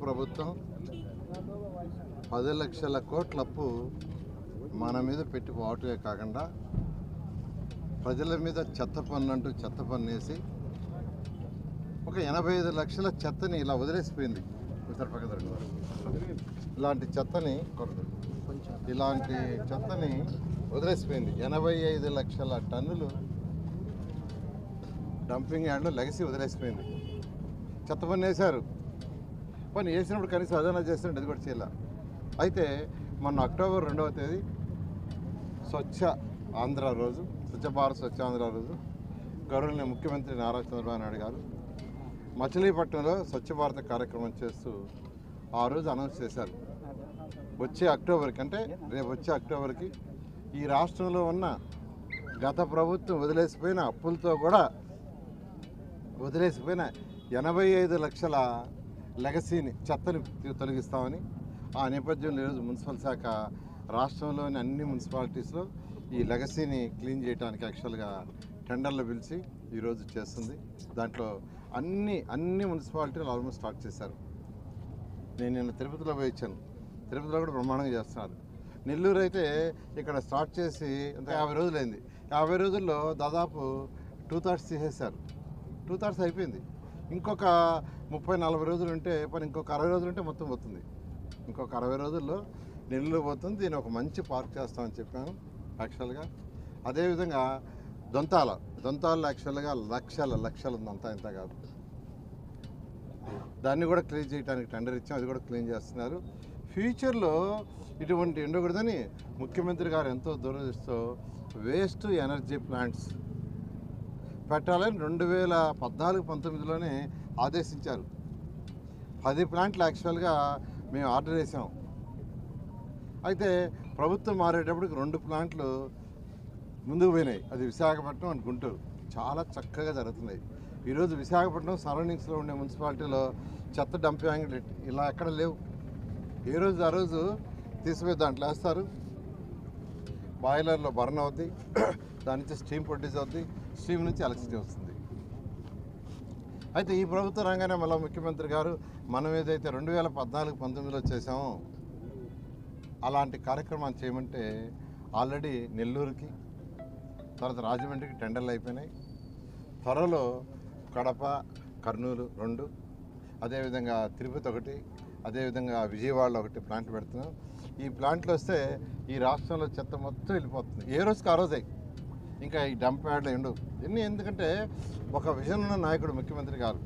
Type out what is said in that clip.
ప్రభుత్వం పది లక్షల కోట్ల అప్పు మన మీద పెట్టి పోవటమే కాకుండా ప్రజల మీద చెత్త పన్ను అంటూ చెత్త పన్ను వేసి ఒక ఎనభై ఐదు లక్షల చెత్తని ఇలా వదిలేసిపోయింది ఉత్తరపక్కదండి వారు. ఇలాంటి చెత్తని ఇలాంటి చెత్తని వదిలేసిపోయింది ఎనభై ఐదు లక్షల టన్నులు డంపింగ్ యార్డ్లో లెగసీ వదిలేసిపోయింది చెత్త పని వేశారు పని వేసినప్పుడు కనీసం అదనా చేస్తుంటే అది కూడా చేయాల. అయితే మొన్న అక్టోబర్ రెండవ తేదీ స్వచ్ఛ ఆంధ్ర రోజు స్వచ్ఛ భారత్ స్వచ్ఛ ఆంధ్ర రోజు. గౌరవనీయ ముఖ్యమంత్రి నారా చంద్రబాబు నాయుడు గారు మచిలీపట్నంలో స్వచ్ఛ భారత్ కార్యక్రమం చేస్తూ ఆ రోజు అనౌన్స్ చేశారు. వచ్చే అక్టోబర్కి అంటే రేపు వచ్చే అక్టోబర్కి ఈ రాష్ట్రంలో ఉన్న గత ప్రభుత్వం వదిలేసిపోయిన అప్పులతో కూడా వదిలేసిపోయిన ఎనభై ఐదు లక్షల లెగసీని చెత్తని తొలగిస్తామని ఆ నేపథ్యంలో ఈరోజు మున్సిపల్ శాఖ రాష్ట్రంలోని అన్ని మున్సిపాలిటీస్లో ఈ లెగసీని క్లీన్ చేయడానికి యాక్చువల్గా టెండర్లు పిలిచి ఈరోజు చేస్తుంది. దాంట్లో అన్ని అన్ని మున్సిపాలిటీలు ఆల్మోస్ట్ స్టార్ట్ చేశారు. నేను నిన్న తిరుపతిలో పోయి ఇచ్చాను తిరుపతిలో కూడా బ్రహ్మాండంగా చేస్తున్నారు. నెల్లూరు అయితే ఇక్కడ స్టార్ట్ చేసి అంటే యాభై రోజులైంది. యాభై రోజుల్లో దాదాపు టూ థర్డ్స్ తీసేశారు. టూ థర్డ్స్ అయిపోయింది. ఇంకొక ముప్పై నలభై రోజులు ఉంటే పని ఇంకొక అరవై రోజులు ఉంటే మొత్తం పోతుంది. ఇంకొక అరవై రోజుల్లో నెల్లు పోతుంది. దీన్ని ఒక మంచి పార్క్ చేస్తామని చెప్పాను యాక్చువల్గా. అదేవిధంగా దొంతాల దొంతాలు యాక్చువల్గా లక్షల లక్షలు ఉంది. అంతా ఇంత కాదు. దాన్ని కూడా క్లీన్ చేయడానికి టెండర్ ఇచ్చాం. అది కూడా క్లీన్ చేస్తున్నారు. ఫ్యూచర్లో ఇటువంటి ఉండకూడదని ముఖ్యమంత్రి గారు ఎంతో దూరదృష్టితో వేస్ట్ ఎనర్జీ ప్లాంట్స్ పెట్టాలని రెండు వేల పద్నాలుగు పంతొమ్మిదిలోనే ఆదేశించారు. పది ప్లాంట్లు యాక్చువల్గా మేము ఆర్డర్ వేసాం. అయితే ప్రభుత్వం మారేటప్పటికి రెండు ప్లాంట్లు ముందుకు పోయినాయి. అది విశాఖపట్నం అండ్ గుంటూరు. చాలా చక్కగా జరుగుతున్నాయి. ఈరోజు విశాఖపట్నం సరౌండింగ్స్లో ఉండే మున్సిపాలిటీలో చెత్త డంపింగ్ ఇలా ఎక్కడ లేవు. ఏ రోజు ఆ రోజు తీసిపోయి దాంట్లో వేస్తారు. బాయిలర్లో బర్న్ అవుద్ది దాని నుంచి స్టీమ్ ప్రొడ్యూస్ అవుద్ది స్టీమ్ నుంచి ఎలక్ట్రిసిటీ వస్తుంది. అయితే ఈ ప్రభుత్వ రంగానే మళ్ళీ ముఖ్యమంత్రి గారు మనం ఏదైతే రెండు వేల పద్నాలుగు పంతొమ్మిదిలో చేసామో అలాంటి కార్యక్రమాలు చేయమంటే ఆల్రెడీ నెల్లూరుకి తర్వాత రాజమండ్రికి టెండర్లు అయిపోయినాయి. త్వరలో కడప కర్నూలు రెండు అదేవిధంగా తిరుపతి ఒకటి అదేవిధంగా విజయవాడలో ఒకటి ప్లాంట్ పెడుతున్నాం. ఈ ప్లాంట్లు వస్తే ఈ రాష్ట్రంలో చెత్త మొత్తం వెళ్ళిపోతుంది. ఏ రోజుకి ఆ రోజే. ఇంకా ఈ డంప్ యార్డ్లు ఎండు ఎన్ని ఎందుకంటే ఒక విజన్ ఉన్న నాయకుడు ముఖ్యమంత్రి గారు.